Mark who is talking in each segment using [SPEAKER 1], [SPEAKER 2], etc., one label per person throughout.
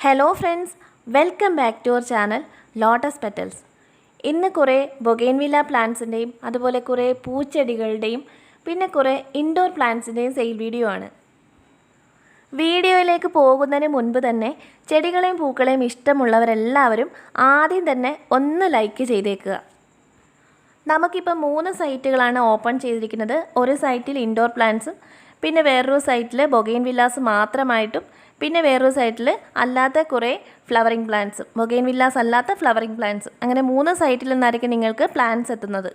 [SPEAKER 1] Hello friends welcome back to our channel lotus petals ഇന്ന് കുറേ bougainvillea പ്ലാന്റ്സിന്റെയും അതുപോലെ കുറേ പൂച്ചെടികളുടെയും പിന്നെ കുറേ ഇൻഡോർ പ്ലാന്റ്സിന്റെയും സെയിൽ വീഡിയോ ആണ്. വീഡിയോയിലേക്ക് പോകുന്നതിന് മുൻപ് തന്നെ ചെടികളെയും പൂക്കളെയും ഇഷ്ടമുള്ളവരെല്ലാവരും ആദ്യം തന്നെ ഒന്ന് ലൈക്ക് ചെയ്തേക്കുക. നമുക്കിപ്പോൾ മൂന്ന് സൈറ്റുകളാണ് ഓപ്പൺ ചെയ്തിരിക്കുന്നത്. ഒരു സൈറ്റിൽ ഇൻഡോർ പ്ലാന്റ്സും പിന്നെ വേറൊരു സൈറ്റിൽ ബൊഗൈൻ വില്ലാസ് മാത്രമായിട്ടും പിന്നെ വേറൊരു സൈറ്റിൽ അല്ലാത്ത കുറേ ഫ്ലവറിങ് പ്ലാന്റ്സും മൊഗൈൻ വില്ലാസ് അല്ലാത്ത ഫ്ലവറിങ് പ്ലാന്റ്സ് അങ്ങനെ മൂന്ന് സൈറ്റിൽ നിന്നായിരിക്കും നിങ്ങൾക്ക് പ്ലാന്റ്സ് എത്തുന്നത്.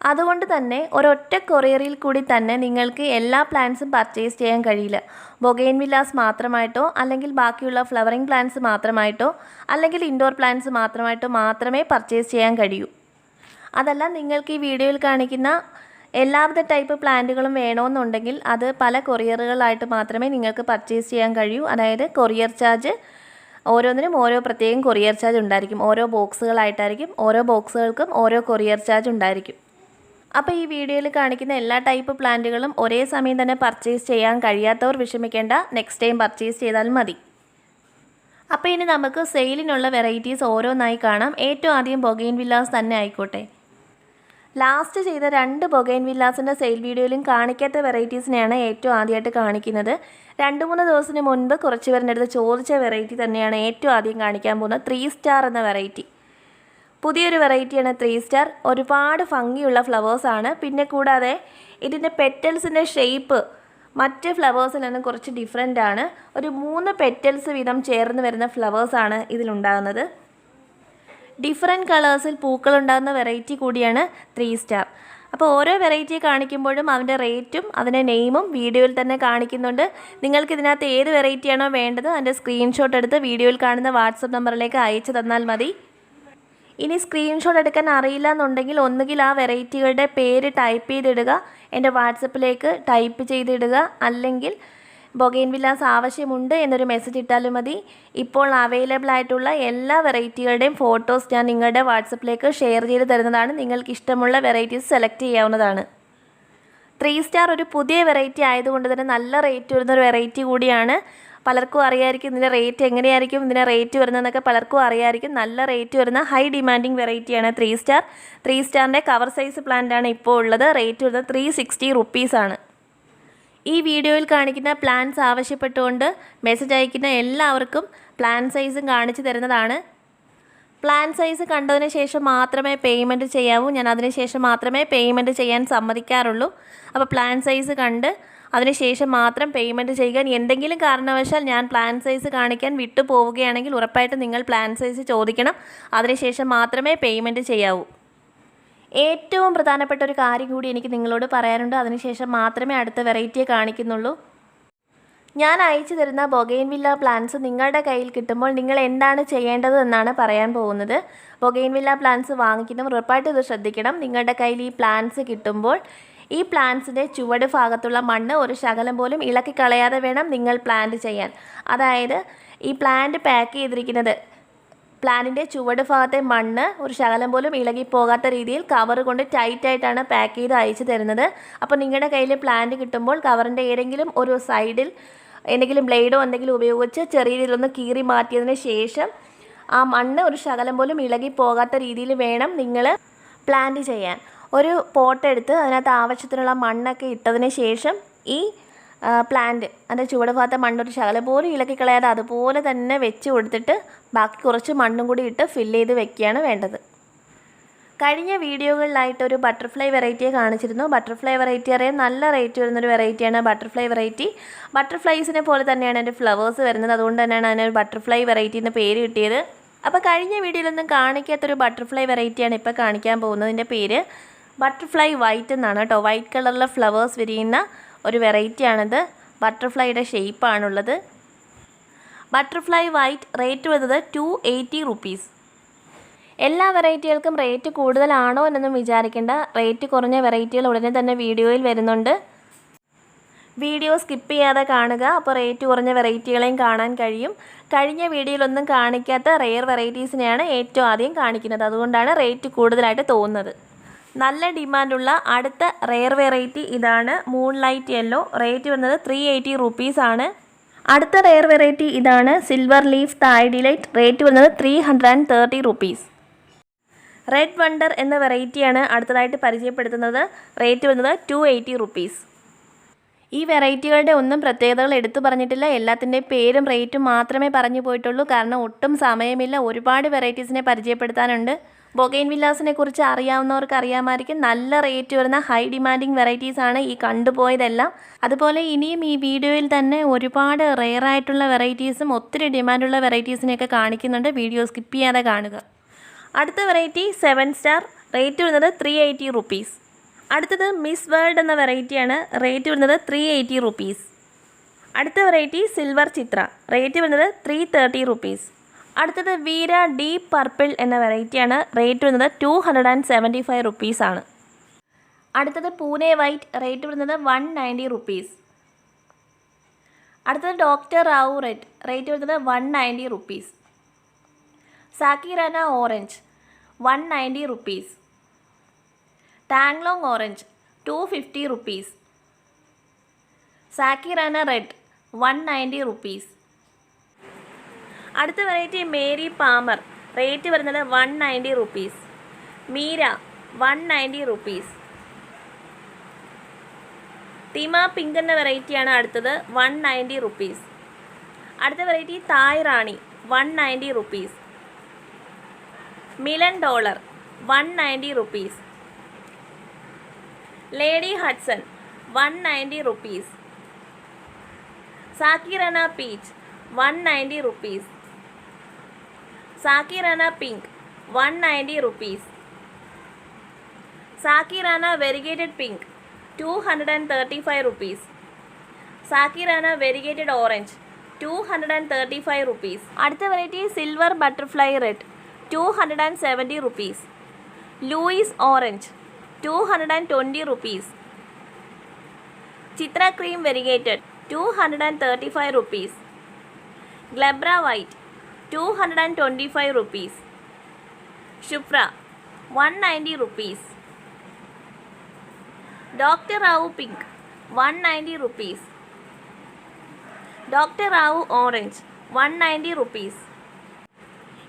[SPEAKER 1] അതുകൊണ്ട് തന്നെ ഒരൊറ്റ കൊറിയറിൽ കൂടി തന്നെ നിങ്ങൾക്ക് എല്ലാ പ്ലാന്റ്സും പർച്ചേസ് ചെയ്യാൻ കഴിയില്ല. ബൊഗെയിൻ വില്ലാസ് മാത്രമായിട്ടോ അല്ലെങ്കിൽ ബാക്കിയുള്ള ഫ്ലവറിങ് പ്ലാന്റ്സ് മാത്രമായിട്ടോ അല്ലെങ്കിൽ ഇൻഡോർ പ്ലാന്റ്സ് മാത്രമായിട്ടോ മാത്രമേ പർച്ചേസ് ചെയ്യാൻ കഴിയൂ. അതല്ല നിങ്ങൾക്ക് ഈ വീഡിയോയിൽ കാണിക്കുന്ന എല്ലാവിധ ടൈപ്പ് പ്ലാന്റുകളും വേണമെന്നുണ്ടെങ്കിൽ അത് പല കൊറിയറുകളായിട്ട് മാത്രമേ നിങ്ങൾക്ക് പർച്ചേസ് ചെയ്യാൻ കഴിയൂ. അതായത് കൊറിയർ ചാർജ് ഓരോന്നിനും ഓരോ പ്രത്യേകം കൊറിയർ ചാർജ് ഉണ്ടായിരിക്കും. ഓരോ ബോക്സുകളായിട്ടായിരിക്കും ഓരോ ബോക്സുകൾക്കും ഓരോ കൊറിയർ ചാർജ് ഉണ്ടായിരിക്കും. അപ്പോൾ ഈ വീഡിയോയിൽ കാണിക്കുന്ന എല്ലാ ടൈപ്പ് പ്ലാന്റുകളും ഒരേ സമയം തന്നെ പർച്ചേസ് ചെയ്യാൻ കഴിയാത്തവർ വിഷമിക്കേണ്ട. നെക്സ്റ്റ് ടൈം പർച്ചേസ് ചെയ്താൽ മതി. അപ്പോൾ ഇനി നമുക്ക് സെയിലിനുള്ള വെറൈറ്റീസ് ഓരോന്നായി കാണാം. ഏറ്റവും ആദ്യം ബൊഗെയിൻ വില്ലാസ് തന്നെ ആയിക്കോട്ടെ. ലാസ്റ്റ് ചെയ്ത രണ്ട് ബൊഗൈൻ വില്ലാസിന്റെ സെയിൽ വീഡിയോയിലും കാണിക്കാത്ത വെറൈറ്റീസിനെയാണ് ഏറ്റവും ആദ്യമായിട്ട് കാണിക്കുന്നത്. രണ്ട് മൂന്ന് ദിവസത്തിന് മുൻപ് കുറച്ച് പേരുടെ അടുത്ത് ചോദിച്ച വെറൈറ്റി തന്നെയാണ് ഏറ്റവും ആദ്യം കാണിക്കാൻ പോകുന്നത്. ത്രീ സ്റ്റാർ എന്ന വെറൈറ്റി പുതിയൊരു വെറൈറ്റിയാണ് ത്രീ സ്റ്റാർ ഒരുപാട് ഭംഗിയുള്ള ഫ്ലവേഴ്സാണ് പിന്നെ കൂടാതെ ഇതിന്റെ പെറ്റൽസിന്റെ ഷേപ്പ് മറ്റ് ഫ്ലവേഴ്സിൽ നിന്ന് കുറച്ച് ഡിഫറെന്റ് ആണ്. ഒരു മൂന്ന് പെറ്റൽസ് വീതം ചേർന്ന് വരുന്ന ഫ്ലവേഴ്സാണ് ഇതിലുണ്ടാകുന്നത്. ഡിഫറെന്റ് കളേഴ്സിൽ പൂക്കൾ ഉണ്ടാകുന്ന വെറൈറ്റി കൂടിയാണ് ത്രീ സ്റ്റാർ അപ്പോൾ ഓരോ വെറൈറ്റി കാണിക്കുമ്പോഴും അതിന്റെ റേറ്റും അതിന്റെ നെയിമും വീഡിയോയിൽ തന്നെ കാണിക്കുന്നുണ്ട്. നിങ്ങൾക്ക് ഇതിനകത്ത് ഏത് വെറൈറ്റിയാണോ വേണ്ടത് അതിന്റെ സ്ക്രീൻഷോട്ട് എടുത്ത് വീഡിയോയിൽ കാണുന്ന വാട്സപ്പ് നമ്പറിലേക്ക് അയച്ചു തന്നാൽ മതി. ഇനി സ്ക്രീൻഷോട്ട് എടുക്കാൻ അറിയില്ല എന്നുണ്ടെങ്കിൽ ഒന്നുകിൽ ആ വെറൈറ്റികളുടെ പേര് ടൈപ്പ് ചെയ്തിടുക എന്റെ വാട്സപ്പിലേക്ക് ടൈപ്പ് ചെയ്തിടുക അല്ലെങ്കിൽ ബൊഗെയിൻ വില്ലാസ് ആവശ്യമുണ്ട് എന്നൊരു മെസ്സേജ് ഇട്ടാലും മതി. ഇപ്പോൾ അവൈലബിൾ ആയിട്ടുള്ള എല്ലാ വെറൈറ്റികളുടെയും ഫോട്ടോസ് ഞാൻ നിങ്ങളുടെ വാട്സപ്പിലേക്ക് ഷെയർ ചെയ്ത് തരുന്നതാണ്. നിങ്ങൾക്ക് ഇഷ്ടമുള്ള വെറൈറ്റീസ് സെലക്ട് ചെയ്യാവുന്നതാണ്. ത്രീ സ്റ്റാർ ഒരു പുതിയ വെറൈറ്റി ആയതുകൊണ്ട് തന്നെ നല്ല റേറ്റ് വരുന്ന ഒരു വെറൈറ്റി കൂടിയാണ്. പലർക്കും അറിയായിരിക്കും ഇതിന്റെ റേറ്റ് എങ്ങനെയായിരിക്കും ഇതിന്റെ റേറ്റ് വരുന്നതെന്നൊക്കെ പലർക്കും അറിയായിരിക്കും. നല്ല റേറ്റ് വരുന്ന ഹൈ ഡിമാൻഡിങ് വെറൈറ്റിയാണ് ത്രീ സ്റ്റാർ ത്രീ സ്റ്റാറിന്റെ കവർ സൈസ് പ്ലാന്റാണ് ഇപ്പോൾ ഉള്ളത്. റേറ്റ് വരുന്നത് ത്രീ സിക്സ്റ്റി റുപ്പീസാണ് ഈ വീഡിയോയിൽ കാണിക്കുന്ന പ്ലാൻസ് ആവശ്യപ്പെട്ടുകൊണ്ട് മെസ്സേജ് അയക്കുന്ന എല്ലാവർക്കും പ്ലാൻ സൈസും കാണിച്ചു തരുന്നതാണ്. പ്ലാൻ സൈസ് കണ്ടതിന് ശേഷം മാത്രമേ പേയ്മെന്റ് ചെയ്യാവൂ. ഞാൻ അതിന് ശേഷം മാത്രമേ പേയ്മെന്റ് ചെയ്യാൻ സമ്മതിക്കാറുള്ളൂ. അപ്പോൾ പ്ലാൻ സൈസ് കണ്ട് അതിനുശേഷം മാത്രം പേയ്മെന്റ് ചെയ്യുക. എന്തെങ്കിലും കാരണവശാൽ ഞാൻ പ്ലാൻ സൈസ് കാണിക്കാൻ വിട്ടു പോവുകയാണെങ്കിൽ ഉറപ്പായിട്ടും നിങ്ങൾ പ്ലാൻ സൈസ് ചോദിക്കണം. അതിനുശേഷം മാത്രമേ പേയ്മെന്റ് ചെയ്യാവൂ. ഏറ്റവും പ്രധാനപ്പെട്ട ഒരു കാര്യം കൂടി എനിക്ക് നിങ്ങളോട് പറയാനുണ്ട്. അതിനുശേഷം മാത്രമേ അടുത്ത വെറൈറ്റിയെ കാണിക്കുന്നുള്ളൂ. ഞാൻ അയച്ചു തരുന്ന ബൊഗെയിൻ വില്ല പ്ലാന്റ്സ് നിങ്ങളുടെ കയ്യിൽ കിട്ടുമ്പോൾ നിങ്ങൾ എന്താണ് ചെയ്യേണ്ടത് എന്നാണ് പറയാൻ പോകുന്നത്. ബൊഗെയിൻ വില്ല പ്ലാന്റ്സ് വാങ്ങിക്കുന്നതും ഉറപ്പായിട്ടും ഇത് ശ്രദ്ധിക്കണം. നിങ്ങളുടെ കയ്യിൽ ഈ പ്ലാന്റ്സ് കിട്ടുമ്പോൾ ഈ പ്ലാന്റ്സിന്റെ ചുവട് ഭാഗത്തുള്ള മണ്ണ് ഒരു ശകലം പോലും ഇളക്കി കളയാതെ വേണം നിങ്ങൾ പ്ലാന്റ് ചെയ്യാൻ. അതായത് ഈ പ്ലാന്റ് പാക്ക് ചെയ്തിരിക്കുന്നത് പ്ലാന്റിന്റെ ചുവട് ഭാഗത്തെ മണ്ണ് ഒരു ശകലം പോലും ഇളകിപ്പോകാത്ത രീതിയിൽ കവർ കൊണ്ട് ടൈറ്റായിട്ടാണ് പാക്ക് ചെയ്ത് അയച്ചു തരുന്നത്. അപ്പോൾ നിങ്ങളുടെ കയ്യിൽ പ്ലാന്റ് കിട്ടുമ്പോൾ കവറിന്റെ ഏതെങ്കിലും ഒരു സൈഡിൽ എന്തെങ്കിലും ബ്ലേഡോ എന്തെങ്കിലും ഉപയോഗിച്ച് ചെറിയ രീതിയിലൊന്ന് കീറി മാറ്റിയതിന് ശേഷം ആ മണ്ണ് ഒരു ശകലം പോലും ഇളകിപ്പോകാത്ത രീതിയിൽ വേണം നിങ്ങൾ പ്ലാന്റ് ചെയ്യാൻ. ഒരു പോട്ടെടുത്ത് അതിനകത്ത് ആവശ്യത്തിനുള്ള മണ്ണൊക്കെ ഇട്ടതിന് ശേഷം ഈ പ്ലാന്റ് അതിന്റെ ചുവട് ഭാഗത്തെ മണ്ണൊരു ശകലം പോലും ഇളക്കി കളയാതെ അതുപോലെ തന്നെ വെച്ച് കൊടുത്തിട്ട് ബാക്കി കുറച്ച് മണ്ണും കൂടി ഇട്ട് ഫില്ല് ചെയ്ത് വെക്കുകയാണ് വേണ്ടത്. കഴിഞ്ഞ വീഡിയോകളിലായിട്ട് ഒരു ബട്ടർഫ്ലൈ വെറൈറ്റിയെ കാണിച്ചിരുന്നു. ബട്ടർഫ്ലൈ വെറൈറ്റി അറിയാൻ നല്ല റേറ്റ് വരുന്നൊരു വെറൈറ്റിയാണ് ബട്ടർഫ്ലൈ വെറൈറ്റി ബട്ടർഫ്ലൈസിനെ പോലെ തന്നെയാണ് അതിന്റെ ഫ്ലവേഴ്സ് വരുന്നത്. അതുകൊണ്ട് തന്നെയാണ് അതിനൊരു ബട്ടർഫ്ലൈ വെറൈറ്റി എന്ന് പേര് കിട്ടിയത്. അപ്പോൾ കഴിഞ്ഞ വീഡിയോയിലൊന്നും കാണിക്കാത്തൊരു ബട്ടർഫ്ലൈ വെറൈറ്റിയാണ് ഇപ്പോൾ കാണിക്കാൻ പോകുന്നത്. ഇതിന്റെ പേര് ബട്ടർഫ്ലൈ വൈറ്റ് എന്നാണ് കേട്ടോ. വൈറ്റ് കളറിലെ ഫ്ലവേഴ്സ് വിരിയുന്ന ഒരു വെറൈറ്റിയാണിത്. ബട്ടർഫ്ലൈയുടെ ഷേപ്പാണുള്ളത്. ബട്ടർഫ്ലൈ വൈറ്റ് റേറ്റ് വരുന്നത് ടു എയ്റ്റി റുപ്പീസ്. എല്ലാ വെറൈറ്റികൾക്കും റേറ്റ് കൂടുതലാണോ എന്നൊന്നും വിചാരിക്കേണ്ട. റേറ്റ് കുറഞ്ഞ വെറൈറ്റികൾ ഉടനെ തന്നെ വീഡിയോയിൽ വരുന്നുണ്ട്. വീഡിയോ സ്കിപ്പ് ചെയ്യാതെ കാണുക. അപ്പോൾ റേറ്റ് കുറഞ്ഞ വെറൈറ്റികളെയും കാണാൻ കഴിയും. കഴിഞ്ഞ വീഡിയോയിലൊന്നും കാണിക്കാത്ത റെയർ വെറൈറ്റീസിനെയാണ് ഏറ്റവും ആദ്യം കാണിക്കുന്നത്. അതുകൊണ്ടാണ് റേറ്റ് കൂടുതലായിട്ട് തോന്നുന്നത്. നല്ല ഡിമാൻഡുള്ള അടുത്ത റെയർ വെറൈറ്റി ഇതാണ് മൂൺ ലൈറ്റ് യെല്ലോ റേറ്റ് വന്നത് ത്രീ എയ്റ്റി റുപ്പീസാണ് അടുത്ത റെയർ വെറൈറ്റി ഇതാണ് silver leaf Thai delight rate വന്നത് three hundred and thirty rupees red wonder എന്ന വെറൈറ്റിയാണ് അടുത്തതായിട്ട് പരിചയപ്പെടുത്തുന്നത്. റേറ്റ് വന്നത് ടു എയ്റ്റി റുപ്പീസ് ഈ വെറൈറ്റികളുടെ ഒന്നും പ്രത്യേകതകൾ എടുത്തു പറഞ്ഞിട്ടില്ല. എല്ലാത്തിന്റെ പേരും റേറ്റും മാത്രമേ പറഞ്ഞു പോയിട്ടുള്ളൂ. കാരണം ഒട്ടും സമയമില്ല. ഒരുപാട് വെറൈറ്റീസിനെ പരിചയപ്പെടുത്താനുണ്ട്. ബൊഗൈൻ വില്ലാസിനെ കുറിച്ച് അറിയാവുന്നവർക്ക് അറിയാമായിരിക്കും. നല്ല റേറ്റ് വരുന്ന ഹൈ ഡിമാൻഡിങ് വെറൈറ്റീസ് ആണ് ഈ കണ്ടുപോയതെല്ലാം. അതുപോലെ ഇനിയും ഈ വീഡിയോയിൽ തന്നെ ഒരുപാട് റെയർ ആയിട്ടുള്ള വെറൈറ്റീസും ഒത്തിരി ഡിമാൻഡുള്ള വെറൈറ്റീസിനെയൊക്കെ കാണിക്കുന്നുണ്ട്. വീഡിയോ സ്കിപ്പ് ചെയ്യാതെ കാണുക. അടുത്ത വെറൈറ്റി സെവൻ സ്റ്റാർ. റേറ്റ് വരുന്നത് ത്രീ എയ്റ്റി റുപ്പീസ്. അടുത്തത് മിസ് വേൾഡ് എന്ന വെറൈറ്റിയാണ്. റേറ്റ് വരുന്നത് ത്രീ എയ്റ്റി റുപ്പീസ്. അടുത്ത വെറൈറ്റി സിൽവർ ചിത്ര. റേറ്റ് വരുന്നത് ത്രീ തേർട്ടി റുപ്പീസ്. അടുത്തത് വീര ഡീപ്പ് പർപ്പിൾ എന്ന വെറൈറ്റിയാണ് റേറ്റ് വരുന്നത് two hundred and seventy five റുപ്പീസാണ് അടുത്തത് പൂനെ വൈറ്റ് റേറ്റ് വരുന്നത് വൺ നയന്റി റുപ്പീസ് അടുത്തത് ഡോക്ടർ റാവു റെഡ് റേറ്റ് വരുന്നത് one ninety rupees Zakiriana orange one ninety rupees Tanglong orange two fifty rupees Zakiriana red one ninety rupees അടുത്ത variety Mary Palmer. Rate വരുന്നത് one ninety rupees Meera one ninety rupees Thimma pink എന്ന വെറൈറ്റിയാണ് അടുത്തത് one ninety rupees അടുത്ത variety Thai Rani one ninety rupees Milan dollar one ninety rupees lady Hudson one ninety rupees Zakiriana peach one ninety rupees Zakiriana pink one ninety rupees Zakiriana variegated pink two hundred and thirty five rupees Zakiriana variegated orange two hundred and thirty five rupees അടുത്ത variety silver butterfly red two hundred and seventy rupees Louis orange two hundred and twenty rupees Chitra cream variegated two hundred and thirty five rupees glabra white two hundred and twenty five rupees Shubhra one ninety rupees doctor Rao pink one ninety rupees doctor Rao orange one ninety rupees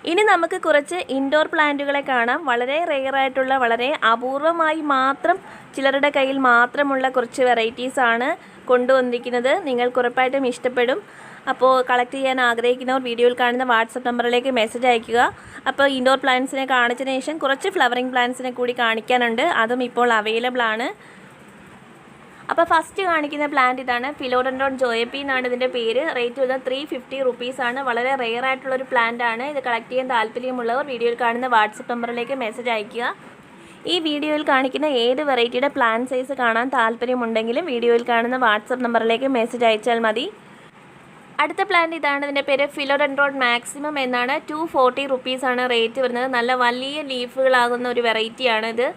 [SPEAKER 1] ഇനി നമുക്ക് കുറച്ച് indoor പ്ലാന്റുകളെ കാണാം. വളരെ റെയറായിട്ടുള്ള വളരെ അപൂർവമായി മാത്രം ചിലരുടെ കയ്യിൽ മാത്രമുള്ള കുറച്ച് വെറൈറ്റീസാണ് കൊണ്ടുവന്നിരിക്കുന്നത്. നിങ്ങൾക്ക് ഉറപ്പായിട്ടും ഇഷ്ടപ്പെടും. അപ്പോൾ കളക്ട് ചെയ്യാൻ ആഗ്രഹിക്കുന്നവർ വീഡിയോയിൽ കാണുന്ന വാട്സപ്പ് നമ്പറിലേക്ക് മെസ്സേജ് അയക്കുക അപ്പോൾ ഇൻഡോർ പ്ലാന്റ്സിനെ കാണിച്ചതിന് ശേഷം കുറച്ച് ഫ്ലവറിങ് പ്ലാന്റ്സിനെ കൂടി കാണിക്കാനുണ്ട്. അതും ഇപ്പോൾ അവൈലബിൾ ആണ്. അപ്പോൾ ഫസ്റ്റ് കാണിക്കുന്ന പ്ലാന്റ് ഇതാണ് ഫിലോഡൻഡോൺ ജോയപ്പി എന്നാണ് ഇതിന്റെ പേര്. റേറ്റ് വരുന്നത് ത്രീ ഫിഫ്റ്റി റുപ്പീസാണ് വളരെ റെയർ ആയിട്ടുള്ളൊരു പ്ലാന്റ് ആണ്. ഇത് കളക്ട് ചെയ്യാൻ താല്പര്യമുള്ളവർ വീഡിയോയിൽ കാണുന്ന വാട്സപ്പ് നമ്പറിലേക്ക് മെസ്സേജ് അയയ്ക്കുക. ഈ വീഡിയോയിൽ കാണിക്കുന്ന ഏത് വെറൈറ്റിയുടെ പ്ലാൻ സൈസ് കാണാൻ താല്പര്യമുണ്ടെങ്കിലും വീഡിയോയിൽ കാണുന്ന വാട്സപ്പ് നമ്പറിലേക്ക് മെസ്സേജ് അയച്ചാൽ മതി. അടുത്ത പ്ലാൻ ഇതാണ്. ഇതിന്റെ പേര് ഫിലോഡൻഡ്രോൺ മാക്സിമം എന്നാണ്. ടു ഫോർട്ടി റുപ്പീസാണ് റേറ്റ് വരുന്നത്. നല്ല വലിയ ലീഫുകളാകുന്ന ഒരു വെറൈറ്റിയാണ് ഇത്.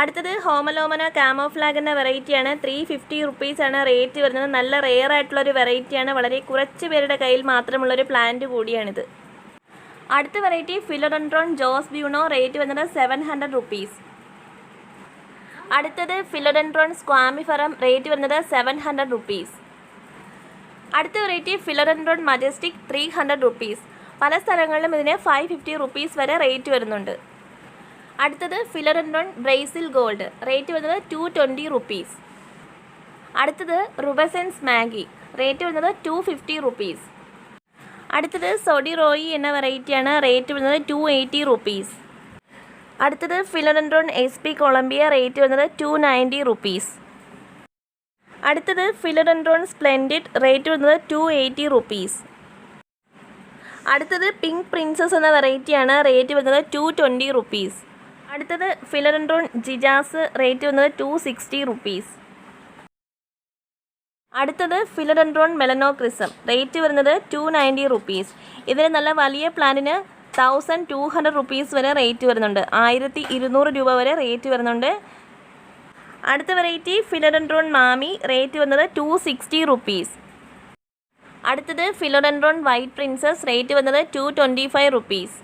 [SPEAKER 1] അടുത്തത് ഹോമലോമന കാമോഫ്ലാഗ് എന്ന വെറൈറ്റിയാണ് ത്രീ ഫിഫ്റ്റി റുപ്പീസാണ് റേറ്റ് വരുന്നത്. നല്ല റെയർ ആയിട്ടുള്ളൊരു വെറൈറ്റിയാണ് വളരെ കുറച്ച് പേരുടെ കയ്യിൽ മാത്രമുള്ളൊരു പ്ലാന്റ് കൂടിയാണിത്. അടുത്ത variety philodendron Jose Bueno rate വരുന്നത് സെവൻ ഹൺഡ്രഡ് റുപ്പീസ് അടുത്തത് ഫിലോഡൻഡ്രോൺ സ്ക്വാമിഫറം റേറ്റ് വരുന്നത് സെവൻ ഹൺഡ്രഡ് റുപ്പീസ് അടുത്ത variety philodendron majestic three hundred rupees പല സ്ഥലങ്ങളിലും ഇതിന് ഫൈവ് ഫിഫ്റ്റി റുപ്പീസ് വരെ റേറ്റ് വരുന്നുണ്ട്. അടുത്തത് ഫിലറൻഡോൺ ബ്രേസിൽ ഗോൾഡ് റേറ്റ് വരുന്നത് ടു ട്വന്റി റുപ്പീസ് അടുത്തത് റുബസെൻസ് മാഗി റേറ്റ് വരുന്നത് ടു ഫിഫ്റ്റി റുപ്പീസ് അടുത്തത് സൊഡി റോയി എന്ന വെറൈറ്റിയാണ് റേറ്റ് വരുന്നത് ടു എയ്റ്റി റുപ്പീസ് അടുത്തത് philodendron S P Colombia rate വരുന്നത് ടു നയന്റി റുപ്പീസ് അടുത്തത് ഫിലഡൻഡ്രോൺ സ്പ്ലെൻഡിഡ് റേറ്റ് വരുന്നത് ടു എയ്റ്റി റുപ്പീസ് അടുത്തത് പിങ്ക് പ്രിൻസസ് എന്ന വെറൈറ്റിയാണ് റേറ്റ് വരുന്നത് ടു ട്വന്റി റുപ്പീസ് അടുത്തത് ഫിലറൻഡ്രോൺ ജിജാസ് റേറ്റ് വരുന്നത് ടു സിക്സ്റ്റി റുപ്പീസ് അടുത്തത് ഫിലറൻഡ്രോൺ മെലനോക്രിസം റേറ്റ് വരുന്നത് ടു നയന്റി റുപ്പീസ് ഇതിന് നല്ല വലിയ പ്ലാനിന് തൗസൻഡ് ടു ഹൺഡ്രഡ് റുപ്പീസ് വരെ റേറ്റ് വരുന്നുണ്ട്. ആയിരത്തി ഇരുന്നൂറ് രൂപ വരെ റേറ്റ് വരുന്നുണ്ട്. അടുത്ത വെറൈറ്റി ഫിലറൻഡ്രോൺ മാമി റേറ്റ് വന്നത് ടു സിക്സ്റ്റി റുപ്പീസ് അടുത്തത് ഫിലോഡൻഡ്രോൺ വൈറ്റ് പ്രിൻസസ് റേറ്റ് വന്നത് ടു ട്വന്റി ഫൈവ് റുപ്പീസ്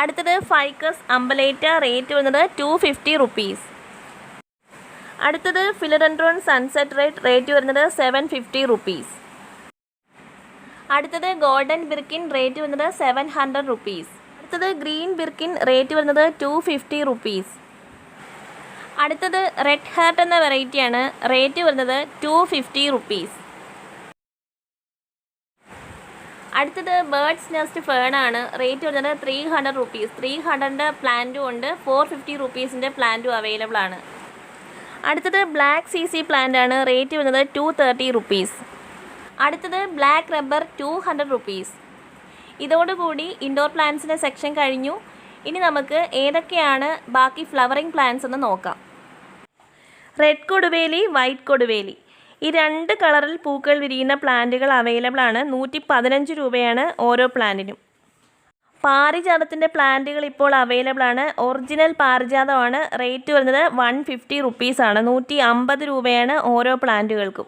[SPEAKER 1] അടുത്തത് ഫൈക്കസ് അമ്പലേറ്റ റേറ്റ് വന്നത് ടു ഫിഫ്റ്റി റുപ്പീസ് അടുത്തത് ഫിലോഡൻഡ്രോൺ സൺസെറ്റ് റേറ്റ് റേറ്റ് വരുന്നത് സെവൻ ഫിഫ്റ്റി റുപ്പീസ് അടുത്തത് ഗോൾഡൻ ബിർക്കിൻ റേറ്റ് വരുന്നത് സെവൻ ഹൺഡ്രഡ് റുപ്പീസ് അടുത്തത് ഗ്രീൻ ബിർക്കിൻ റേറ്റ് വരുന്നത് ടു ഫിഫ്റ്റി റുപ്പീസ് അടുത്തത് റെഡ് ഹാർട്ട് എന്ന വെറൈറ്റിയാണ് റേറ്റ് വരുന്നത് ടു ഫിഫ്റ്റി റുപ്പീസ് അടുത്തത് ബേർഡ്സ് നെസ്റ്റ് ഫേൺ ആണ്. റേറ്റ് വരുന്നത് ത്രീ ഹൺഡ്രഡ് റുപ്പീസ് ത്രീ ഹൺഡ്രഡിന്റെ പ്ലാന്റും ഉണ്ട്. ഫോർ ഫിഫ്റ്റി റുപ്പീസിന്റെ പ്ലാന്റും അവൈലബിൾ ആണ്. അടുത്തത് ബ്ലാക്ക് സി സി ആണ്. റേറ്റ് വരുന്നത് ടു തേർട്ടി റുപ്പീസ് അടുത്തത് black rubber two hundred rupees ഇതോടുകൂടി ഇൻഡോർ പ്ലാന്റ്സിന്റെ സെക്ഷൻ കഴിഞ്ഞു. ഇനി നമുക്ക് ഏതൊക്കെയാണ് ബാക്കി ഫ്ലവറിംഗ് പ്ലാന്റ്സ് എന്ന് നോക്കാം. റെഡ് കൊടുവേലി വൈറ്റ് കൊടുവേലി. ഈ രണ്ട് കളറിൽ പൂക്കൾ വിരിയുന്ന പ്ലാന്റുകൾ അവൈലബിൾ ആണ്. നൂറ്റി പതിനഞ്ച് രൂപയാണ് ഓരോ പ്ലാന്റിനും. പാരിജാതത്തിന്റെ പ്ലാന്റുകൾ ഇപ്പോൾ അവൈലബിൾ ആണ്. ഒറിജിനൽ പാരിജാതമാണ്. റേറ്റ് വരുന്നത് വൺ ഫിഫ്റ്റി റുപ്പീസാണ് നൂറ്റി അമ്പത് രൂപയാണ് ഓരോ പ്ലാന്റുകൾക്കും.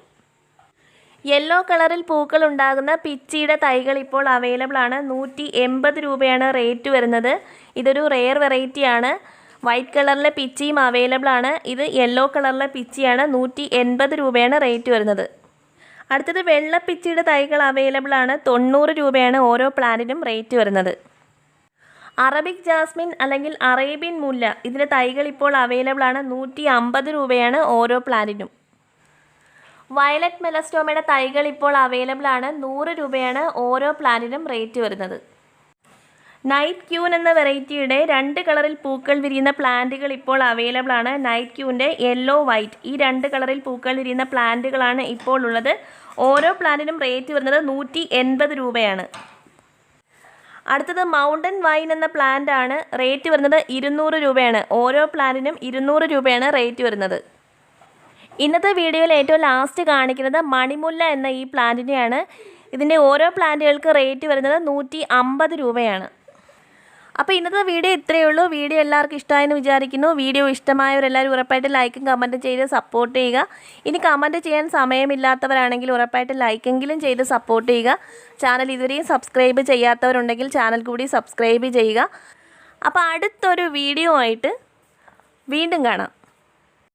[SPEAKER 1] യെല്ലോ കളറിൽ പൂക്കൾ ഉണ്ടാകുന്ന പിച്ചിയുടെ തൈകൾ ഇപ്പോൾ അവൈലബിൾ ആണ്. നൂറ്റി എൺപത് രൂപയാണ് റേറ്റ് വരുന്നത്. ഇതൊരു റെയർ വെറൈറ്റിയാണ് വൈറ്റ് കളറിലെ പിച്ചിയും അവൈലബിൾ ആണ്. ഇത് യെല്ലോ കളറിലെ പിച്ചിയാണ്. നൂറ്റി എൺപത് രൂപയാണ് റേറ്റ് വരുന്നത്. അടുത്തത് വെള്ള പിച്ചിയുടെ തൈകൾ അവൈലബിൾ ആണ്. തൊണ്ണൂറ് രൂപയാണ് ഓരോ പ്ലാന്റിനും റേറ്റ് വരുന്നത്. അറബിക് ജാസ്മിൻ അല്ലെങ്കിൽ അറേബ്യൻ മുല്ല ഇതിന്റെ തൈകൾ ഇപ്പോൾ അവൈലബിൾ ആണ്. നൂറ്റി അമ്പത് രൂപയാണ് ഓരോ പ്ലാന്റിനും വയലറ്റ് മെലസ്റ്റോമയുടെ തൈകൾ ഇപ്പോൾ അവൈലബിൾ ആണ്. നൂറ് രൂപയാണ് ഓരോ പ്ലാന്റിനും റേറ്റ് വരുന്നത്. നൈറ്റ് ക്യൂൻ എന്ന വെറൈറ്റിയുടെ രണ്ട് കളറിൽ പൂക്കൾ വിരിയുന്ന പ്ലാന്റുകൾ ഇപ്പോൾ അവൈലബിൾ ആണ്. നൈറ്റ് ക്യൂവിന്റെ യെല്ലോ വൈറ്റ് ഈ രണ്ട് കളറിൽ പൂക്കൾ വിരിയുന്ന പ്ലാന്റുകളാണ് ഇപ്പോൾ ഉള്ളത്. ഓരോ പ്ലാന്റിനും റേറ്റ് വരുന്നത് നൂറ്റി എൺപത് രൂപയാണ്. അടുത്തത് മൗണ്ടൻ വൈൻ എന്ന പ്ലാന്റ് ആണ്. റേറ്റ് വരുന്നത് ഇരുന്നൂറ് രൂപയാണ്. ഓരോ പ്ലാന്റിനും ഇരുന്നൂറ് രൂപയാണ് റേറ്റ് വരുന്നത്. ഇന്നത്തെ വീഡിയോയിൽ ഏറ്റവും ലാസ്റ്റ് കാണിക്കുന്നത് മണിമുല്ല എന്ന ഈ പ്ലാന്റിനെയാണ് ഇതിന്റെ ഓരോ പ്ലാന്റുകൾക്ക് റേറ്റ് വരുന്നത് നൂറ്റി രൂപയാണ്. അപ്പോൾ ഇന്നത്തെ വീഡിയോ ഇത്രയേ ഉള്ളൂ. വീഡിയോ എല്ലാവർക്കും ഇഷ്ടമായെന്ന് വിചാരിക്കുന്നു. വീഡിയോ ഇഷ്ടമായവരെല്ലാവരും ഉറപ്പായിട്ട് ലൈക്കും കമന്റും ചെയ്ത് സപ്പോർട്ട് ചെയ്യുക. ഇനി കമന്റ് ചെയ്യാൻ സമയമില്ലാത്തവരാണെങ്കിൽ ഉറപ്പായിട്ട് ലൈക്കെങ്കിലും ചെയ്ത് സപ്പോർട്ട് ചെയ്യുക. ചാനൽ ഇതുവരെയും സബ്സ്ക്രൈബ് ചെയ്യാത്തവരുണ്ടെങ്കിൽ ചാനൽ കൂടി സബ്സ്ക്രൈബ് ചെയ്യുക. അപ്പോൾ അടുത്തൊരു വീഡിയോ ആയിട്ട് വീണ്ടും കാണാം.